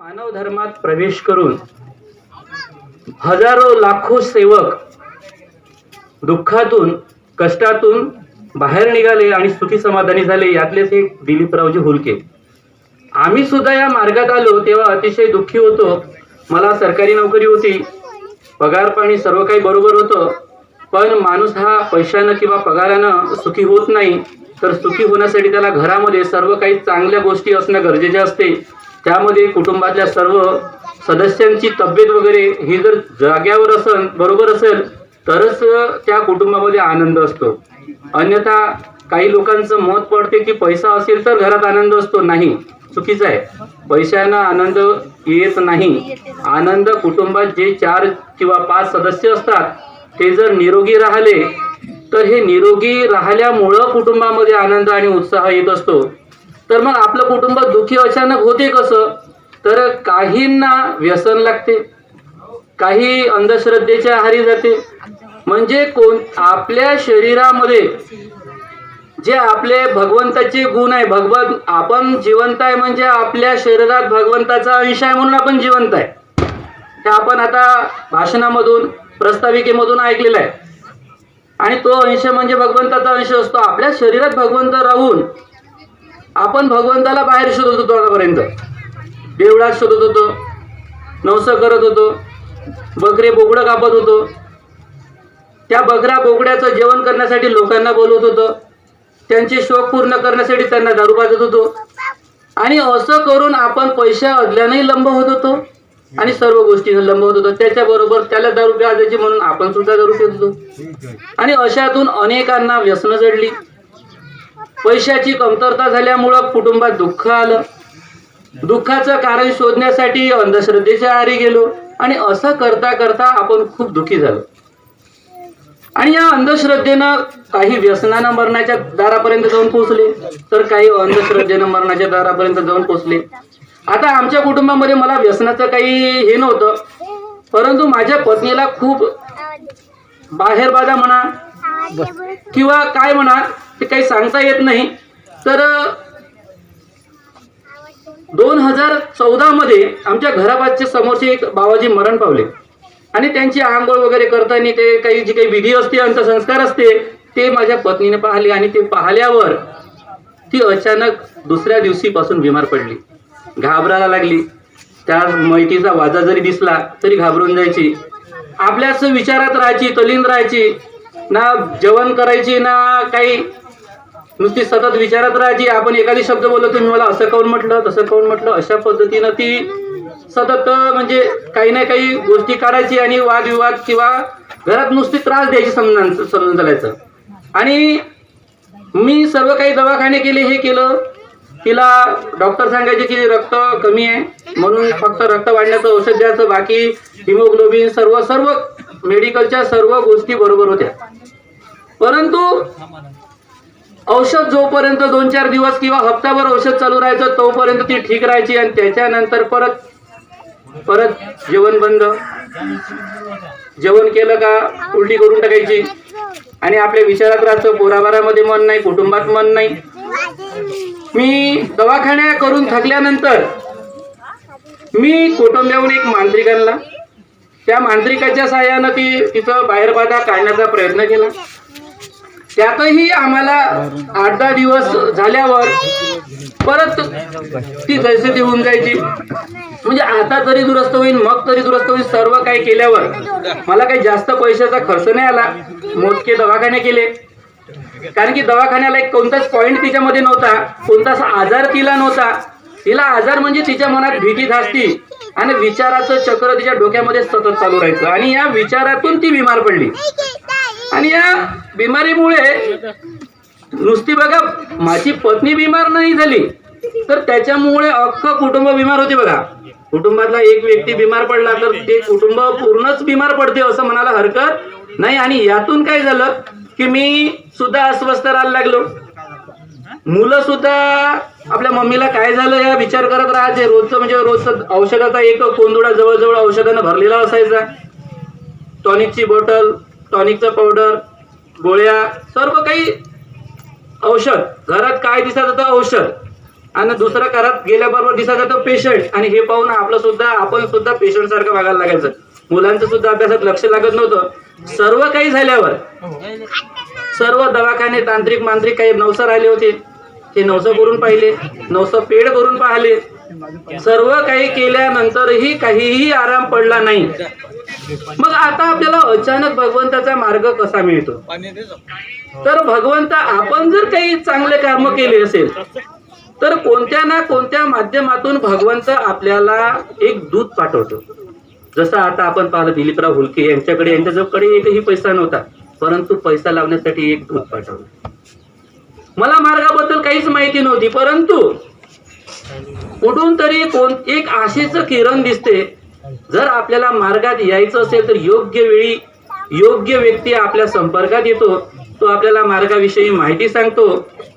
मानव धर्मात प्रवेश करून हजारो लाखो सेवक दुःखातून कष्टातून बाहेर निघाले आणि सुखी समाधानी झाले यातलेच हे दिलीपरावजी हुलके. आम्ही सुद्धा या मार्गात आलो तेव्हा अतिशय दुःखी होतो. मला सरकारी नोकरी होती. पगार पाणी सर्व काही बरोबर होतं. पण माणूस हा पैशानं किंवा पगारानं सुखी होत नाही. तर सुखी होण्यासाठी त्याला घरामध्ये सर्व काही चांगल्या गोष्टी असणं गरजेचे असते. त्यामध्ये कुटुंबातल्या सर्व सदस्यांची तब्येत वगैरे ही जर जाग्यावर असेल बरोबर असेल तरच त्या कुटुंबामध्ये आनंद असतो. अन्यथा काही लोकांचं मत पडते की पैसा असेल तर घरात आनंद असतो. नाही चुकीचं आहे. पैशानं आनंद येत नाही. आनंद कुटुंबात जे चार किंवा पाच सदस्य असतात ते जर निरोगी राहिले तर हे निरोगी राहिल्यामुळं कुटुंबामध्ये आनंद आणि उत्साह येत असतो. तर मग आपलं कुटुंब दुःखी अचानक होते कसं? तर काहींना व्यसन लागते. काही अंधश्रद्धेच्या आहारी जाते. म्हणजे कोण? आपल्या शरीरामध्ये जे आपले भगवंताचे गुण आहे भगवंत आपण जिवंत आहे म्हणजे आपल्या शरीरात भगवंताचा अंश आहे म्हणून आपण जिवंत आहे. हे आपण आता भाषणामधून प्रस्ताविकेमधून ऐकलेलं आहे. आणि तो अंश म्हणजे भगवंताचा अंश असतो. आपल्या शरीरात भगवंत राहून आपण भगवंताला बाहेर शोधत होतो आतापर्यंत. देवळात शोधत होतो. नवसं करत होतो. बकरे बोकडं कापत होतो. त्या बकऱ्या बोकड्याचं जेवण करण्यासाठी लोकांना बोलवत होतो. त्यांचे शोक पूर्ण करण्यासाठी त्यांना दारू पाजत होतो. आणि असं करून आपण पैशा अदल्यानंही लंब होत होतो. आणि सर्व गोष्टीनं लंब होत होतो. त्याच्याबरोबर त्याला दारू प्याजायची म्हणून आपण सुद्धा दारू पित होतो. आणि अशातून अनेकांना व्यसनं जडली पैशाची कमतरता झाल्यामुळं कुटुंबात दुःख आलं. दुःखाचं कारण शोधण्यासाठी अंधश्रद्धेच्या आहारी गेलो आणि असं करता करता आपण खूप दुःखी झालो. आणि या अंधश्रद्धेनं काही व्यसनानं मरणाच्या दारापर्यंत जाऊन पोहोचले तर काही अंधश्रद्धेनं मरणाच्या दारापर्यंत जाऊन पोहोचले. आता आमच्या कुटुंबामध्ये मला व्यसनाचं काही हे नव्हतं परंतु माझ्या पत्नीला खूप बाहेर बाधा म्हणा किंवा काय म्हणा ते काही सांगता येत नाही. तर दोन हजार चौदामध्ये आमच्या घराबाजच्या समोरचे एक बाबाजी मरण पावले. आणि त्यांची आंघोळ वगैरे करताना ते काही जी काही विधी असते अंत्यसंस्कार असते ते माझ्या पत्नीने पाहिले आणि ते पाहिल्यावर ती अचानक दुसऱ्या दिवशीपासून बिमार पडली. घाबरायला लागली. त्या मैतीचा वाजा जरी दिसला तरी घाबरून जायची. आपल्याच विचारात राहायची तलीन राहायची. ना जेवण करायची ना काही नुसती सतत विचारात राहायची आपण एखादी शब्द बोललो तुम्ही मला असं काऊन म्हटलं तसं काऊन म्हटलं? अशा पद्धतीनं ती सतत म्हणजे काही ना काही गोष्टी काढायची आणि वादविवाद किंवा घरात नुसती त्रास द्यायची समजा समजून चालायचं. आणि मी सर्व काही दवाखाने केले हे केलं. तिला डॉक्टर सांगायचे की रक्त कमी आहे. म्हणून फक्त रक्त वाढण्याचं औषध द्यायचं बाकी हिमोग्लोबिन सर्व सर्व मेडिकलच्या सर्व गोष्टी बरोबर होत्या. परंतु औषध जोपर्यंत दोन चार दिवस किंवा हप्ताभर औषध चालू राहायचं तोपर्यंत ती ठीक राहायची आणि त्याच्यानंतर परत परत जेवण बंद. जेवण केलं का उलटी करून टाकायची. आणि आपल्या विचारात राहतं पोराबारामध्ये मन नाही कुटुंबात मन नाही. मी दवाखान्या करून थकल्यानंतर मी कुटुंबाहून एक मांत्रिक आणला त्या मांत्रिकाच्या सहाय्यानं ती तिथं बाहेर बाधा काढण्याचा प्रयत्न केला. त्यातही आम्हाला आठ दहा दिवस झाल्यावर परत ती जैसे होऊन जायची. म्हणजे आता तरी दुरुस्त होईल मग तरी दुरुस्त होईल सर्व काही केल्यावर मला काही जास्त पैशाचा खर्च नाही आला. मोजके दवाखाने केले. कारण की दवाखान्याला एक कोणताच पॉईंट तिच्यामध्ये नव्हता कोणताच आजार तिला नव्हता. तिला आजार म्हणजे तिच्या मनात भीती धासती आणि विचाराचं चक्र तिच्या डोक्यामध्ये सतत चालू राहायचं आणि या विचारातून ती बिमार पडली. आणि या बिमारीमुळे नुसती बघा माझी पत्नी बिमार नाही झाली तर त्याच्यामुळे अख्खं कुटुंब बिमार होते बघा. कुटुंबातला एक व्यक्ती बिमार पडला तर ते कुटुंब पूर्णच बिमार पडते असं म्हणायला हरकत नाही. आणि यातून काय झालं की मी सुद्धा अस्वस्थ राहायला लागलो. मुलं सुद्धा आपल्या मम्मीला काय झालं या विचार करत राहायचे रोजचं म्हणजे रोजचं औषधाचा एक कोंदुडा जवळजवळ औषधानं भरलेला असायचा. टॉनिकची बॉटल टॉनिकचं पावडर गोळ्या सर्व काही औषध. घरात काय दिसत होतं? औषध. आणि दुसरं घरात गेल्याबरोबर दिसत होतं पेशंट आणि हे पाहून आपलं सुद्धा आपण सुद्धा पेशंट सारखं वागायला लागायचं. मुलांचं सुद्धा अभ्यासात लक्ष लागत नव्हतं. सर्व काही झाल्यावर सर्व दवाखाने तांत्रिक मांत्रिक काही नवसं राहिले होते. ते नवसं करून पाहिले. नवसं पेड करून पाहिले. सर्व काही केल्यानंतरही काहीही आराम पडला नाही. मग आता आपल्याला अचानक भगवंताचा मार्ग कसा मिळतो? तर भगवंत आपण जर काही चांगले कर्म केले असेल तर कोणत्या ना कोणत्या माध्यमातून भगवंत आपल्याला एक दूत पाठवतो? जसं आता आपण पाहिलं दिलीपराव हुलके यांच्याकडे यांच्याजवळकडे एकही पैसा नव्हता परंतु पैसा लावण्यासाठी एक दूत पाठवलं. मला मार्गाबद्दल काहीच माहिती नव्हती परंतु कुठून तरी कोण एक आशेचं किरण दिसते जर आपल्याला मार्गात यायचं असेल तर योग्य वेळी योग्य व्यक्ती आपल्या संपर्कात येतो तो आपल्याला मार्गाविषयी माहिती सांगतो.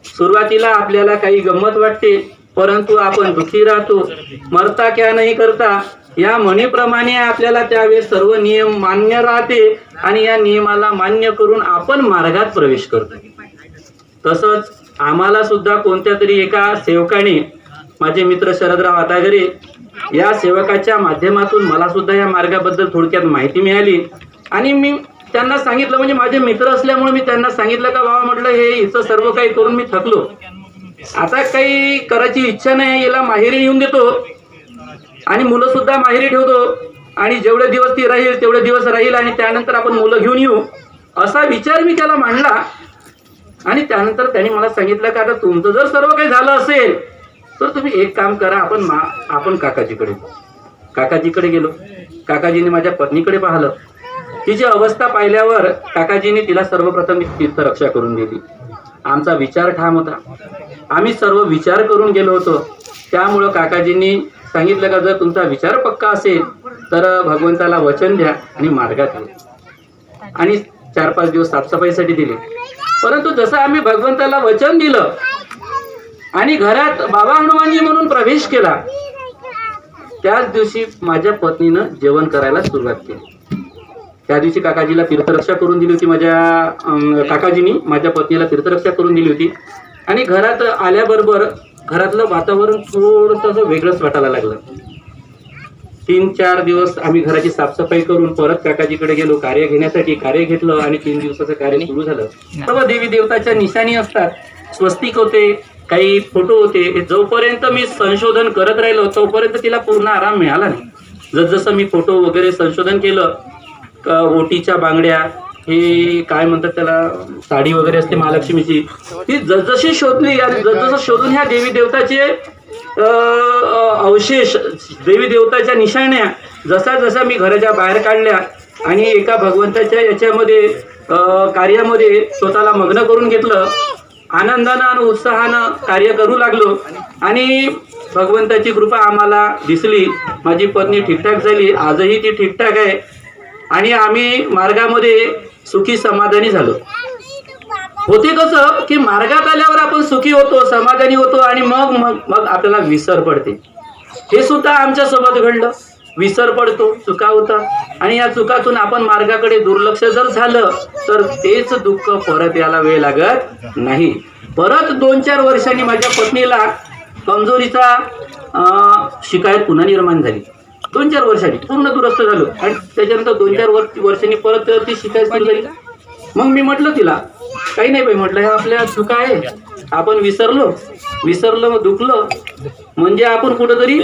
सुरुवातीला आपल्याला काही गंमत वाटते परंतु आपण दुखी राहतो मरता क्या नाही करता या म्हणीप्रमाणे आपल्याला त्यावेळेस सर्व नियम मान्य राहते आणि या नियमाला मान्य करून आपण मार्गात प्रवेश करतो. तसंच आम्हाला सुद्धा कोणत्या तरी एका सेवकाने माझे मित्र शरदराव आतागरे या सेवकाच्या माध्यमातून मला सुद्धा या मार्गाबद्दल थोडक्यात माहिती मिळाली. आणि मी त्यांना सांगितलं म्हणजे माझे मित्र असल्यामुळे मी त्यांना सांगितलं का बाबा म्हटलं हे इथं सर्व काही करून मी थकलो. आता काही करायची इच्छा नाही याला माहेरी येऊन देतो. आणि मुलं सुद्धा माहेरी ठेवतो. आणि जेवढे दिवस ती राहील तेवढे दिवस राहील आणि त्यानंतर आपण मुलं घेऊन येऊ. असा विचार मी त्याला मांडला. आणि त्यानंतर त्यांनी मला सांगितलं का आता तुमचं जर सर्व काही झालं असेल तर तुम्ही एक काम करा आपण मा आपण काकाजीकडे काकाजीकडे गेलो. काकाजीने माझ्या पत्नीकडे पाहिलं. तिची अवस्था पाहिल्यावर काकाजीने तिला सर्वप्रथम तीर्थरक्षा करून दिली. आमचा विचार ठाम होता. आम्ही सर्व विचार करून गेलो होतो. त्यामुळं काकाजींनी सांगितलं का जर तुमचा विचार पक्का असेल तर भगवंताला वचन द्या आणि मार्गात या. आणि चार पाच दिवस साफसफाईसाठी दिले. परंतु जसं आम्ही भगवंताला वचन दिलं आणि घरात बाबा हनुमानजी म्हणून प्रवेश केला. त्याच दिवशी माझ्या पत्नीनं जेवण करायला सुरुवात केली. त्या दिवशी काकाजीला तीर्थरक्षा करून दिली होती माझ्या काकाजीनी. माझ्या पत्नीला तीर्थरक्षा करून दिली होती. आणि घरात आल्याबरोबर घरातलं वातावरण थोडंसं वेगळंच वाटायला लागलं. तीन चार दिवस आम्ही घराची साफसफाई करून परत काकाजीकडे गेलो कार्य घेण्यासाठी कार्य घेतलं आणि तीन दिवसाचं कार्य सुरू झालं. सर्व देवी देवताच्या निशाणी असतात. स्वस्तिक होते काही फोटो होते. जोपर्यंत मी संशोधन करत राहिलो तोपर्यंत तिला पूर्ण आराम मिळाला नाही. जसजसं मी फोटो वगैरे संशोधन केलं का ओटीच्या बांगड्या हे काय म्हणतात त्याला साडी वगैरे असते महालक्ष्मीची ती जसजशी शोधली आणि जसजसं शोधून ह्या देवी देवताचे अवशेष देवी देवताच्या निशाण्या जसा जसा मी घराच्या बाहेर काढल्या आणि एका भगवंताच्या याच्यामध्ये कार्यामध्ये स्वतःला मग्न करून घेतलं आनंदानं आणि उत्साहानं कार्य करू लागलो. आणि भगवंताची कृपा आम्हाला दिसली. माझी पत्नी ठीकठाक झाली. आजही ती ठीकठाक आहे. आणि आम्ही मार्गामध्ये सुखी समाधानी झालो. होते कसं की मार्गात आल्यावर आपण सुखी होतो समाधानी होतो आणि मग मग मग आपल्याला विसर पडते. हे सुद्धा आमच्यासोबत घडलं. विसर पडतो चुका होतात. आणि या चुकातून आपण मार्गाकडे दुर्लक्ष जर झालं तर तेच दुःख परत यायला वेळ लागत नाही. परत दोन चार वर्षांनी माझ्या पत्नीला कमजोरीचा शिकायत पुन्हा निर्माण झाली. दोन चार वर्षांनी पूर्ण दुरुस्त झालो. आणि त्याच्यानंतर दोन चार वर्ष वर्षांनी परत ती शिकायत सुरू झाली. मग मी म्हटलं तिला काही नाही बाई म्हटलं ह्या आपल्या चुका आहे. आपण विसरलो. विसरलो मग म्हणजे आपण कुठंतरी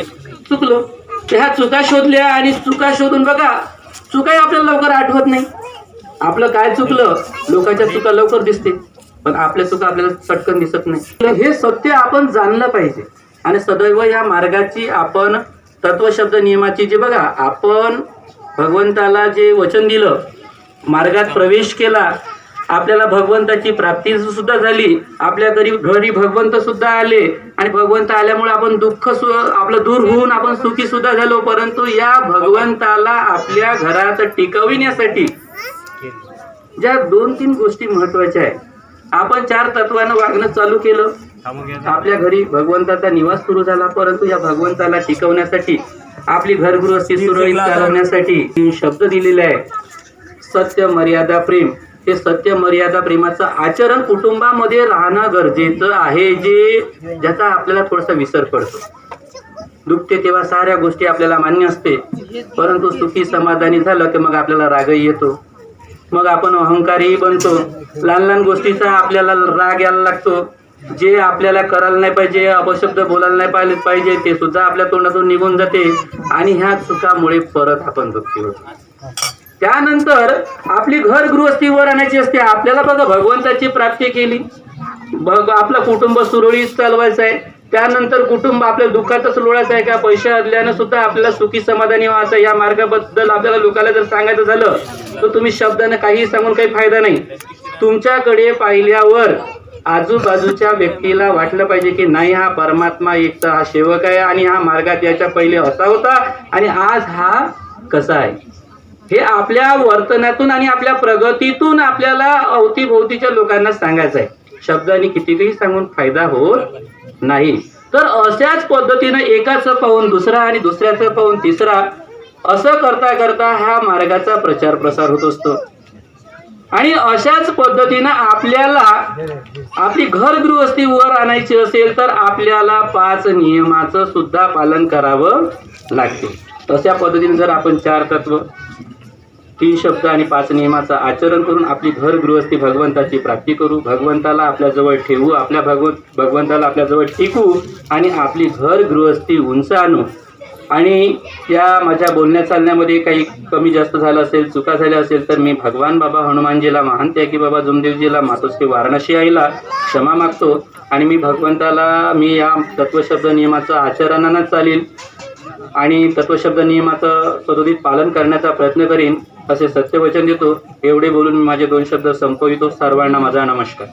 चुकलो. ह्या चुका शोधल्या आणि चुका शोधून बघा. चुकाही आपल्याला लवकर आठवत नाही. आपलं काय चुकलं लोकांच्या चुका लवकर दिसते पण आपल्या चुका आपल्याला चटकन दिसत नाही. तर हे सत्य आपण जाणलं पाहिजे. आणि सदैव या मार्गाची आपण तत्वशब्द नियमाची जे बघा आपण भगवंताला जे वचन दिलं मार्गात प्रवेश केला आपल्याला भगवंताची प्राप्ती सुद्धा झाली. आपल्या घरी घरी भगवंत सुद्धा आले. आणि भगवंत आल्यामुळे आपण दुःख सु आपलं दूर होऊन आपण सुखी सुद्धा झालो. परंतु या भगवंताला आपल्या घरात टिकविण्यासाठी ज्या दोन तीन गोष्टी महत्त्वाच्या आहेत. आपण चार तत्वानं वागणं चालू केलं. आपल्या घरी भगवंताचा निवास सुरू झाला. परंतु या भगवंताला टिकवण्यासाठी आपली घरगृहस्थी सुरळीत चालवण्यासाठी तीन शब्द दिलेले आहे सत्य मर्यादा प्रेम. हे सत्य मर्यादा प्रेमाचं आचरण कुटुंबामध्ये राहणं गरजेचं आहे जे ज्याचा आपल्याला थोडासा विसर पडतो. दुखते तेव्हा साऱ्या गोष्टी आपल्याला मान्य असते परंतु सुखी समाधानी झालं की मग आपल्याला रागही येतो. मग आपण अहंकारीही बनतो. लहान लहान गोष्टीचा आपल्याला राग यायला लागतो. जे आपल्याला करायला नाही पाहिजे अपशब्द बोलायला नाही पाहिले पाहिजे ते सुद्धा आपल्या तोंडातून निघून जाते आणि ह्या चुकामुळे परत आपण दुःखी होतो. त्यानंतर आपली घर गृहस्थीवर आणायची असते. आपल्याला बघा भगवंताची प्राप्ती केली. बघ आपलं कुटुंब सुरळीत चालवायचं आहे. त्यानंतर कुटुंब आपल्या दुःखातच लोळायचं आहे का? पैसे असल्यानं सुद्धा आपल्याला सुखी समाधानी व्हायचं या मार्गाबद्दल आपल्याला लोकांना जर सांगायचं झालं तर तुम्ही शब्दानं काही सांगून काही फायदा नाही. तुमच्याकडे पाहिल्यावर आजूबाजूच्या व्यक्तीला वाटलं पाहिजे की नाही हा परमात्मा एकचा हा सेवक आहे आणि हा मार्गात याच्या पहिले असा होता आणि आज हा कसा आहे? हे आपल्या वर्तनातून आणि आपल्या प्रगतीतून आपल्याला अवतीभोवतीच्या लोकांना सांगायचं आहे शब्दाने कितीही सांगून फायदा होत नाही. तर अशाच पद्धतीनं एकाचं पाहून दुसरा आणि दुसऱ्याचं पाहून तिसरा असं करता करता हा मार्गाचा प्रचार प्रसार होत असतो. आणि अशाच पद्धतीनं आपल्याला आपली घर गृहस्थी वर आणायची असेल तर आपल्याला पाच नियमाचं सुद्धा पालन करावं लागते. तशा पद्धतीने जर आपण चार तत्व तीन शब्द आणि पाच नियमाचं आचरण करून आपली घर गृहस्थी भगवंताची प्राप्ती करू. भगवंताला आपल्याजवळ ठेवू आपल्या भगवंत भगवंताला आपल्याजवळ टिकू आणि आपली घर गृहस्थी उंच आणू. आणि या माझ्या बोलण्या चालण्यामध्ये काही कमी जास्त झालं असेल चुका झाल्या असेल तर मी भगवान बाबा हनुमानजीला महान त्यागी बाबा जुमदेवजीला मातोश्री वाराणसी आईला क्षमा मागतो आणि मी भगवंताला मी या तत्वशब्द नियमाचं आचरणानं चालील आणि तत्वशब्द नियमाचं सदोदित पालन करण्याचा प्रयत्न करीन. असे सत्यवचन देतो एवढे बोलून मी माझे दोन शब्द संपवितो. सर्वांना माझा नमस्कार.